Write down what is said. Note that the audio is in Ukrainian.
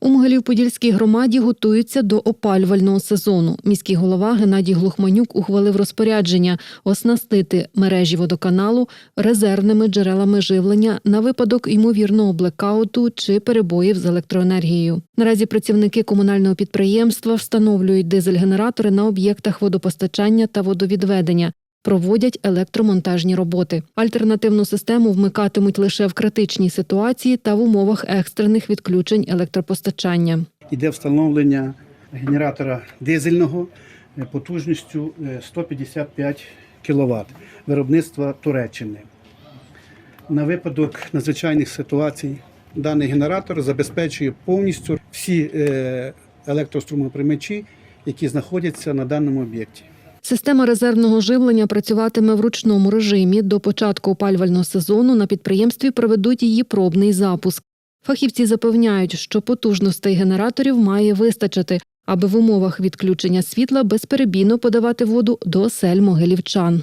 У Могилів-Подільській громаді готуються до опалювального сезону. Міський голова Геннадій Глухманюк ухвалив розпорядження оснастити мережі водоканалу резервними джерелами живлення на випадок ймовірного блекауту чи перебоїв з електроенергією. Наразі працівники комунального підприємства встановлюють дизель-генератори на об'єктах водопостачання та водовідведення. Проводять електромонтажні роботи. Альтернативну систему вмикатимуть лише в критичній ситуації та в умовах екстрених відключень електропостачання. Іде встановлення генератора дизельного е, потужністю е, 155 кВт виробництва Туреччини. На випадок надзвичайних ситуацій даний генератор забезпечує повністю всі е, електрострумоприймачі, які знаходяться на даному об'єкті. Система резервного живлення працюватиме в ручному режимі. До початку опалювального сезону на підприємстві проведуть її пробний запуск. Фахівці запевняють, що потужностей генераторів має вистачити, аби в умовах відключення світла безперебійно подавати воду до осель могилівчан.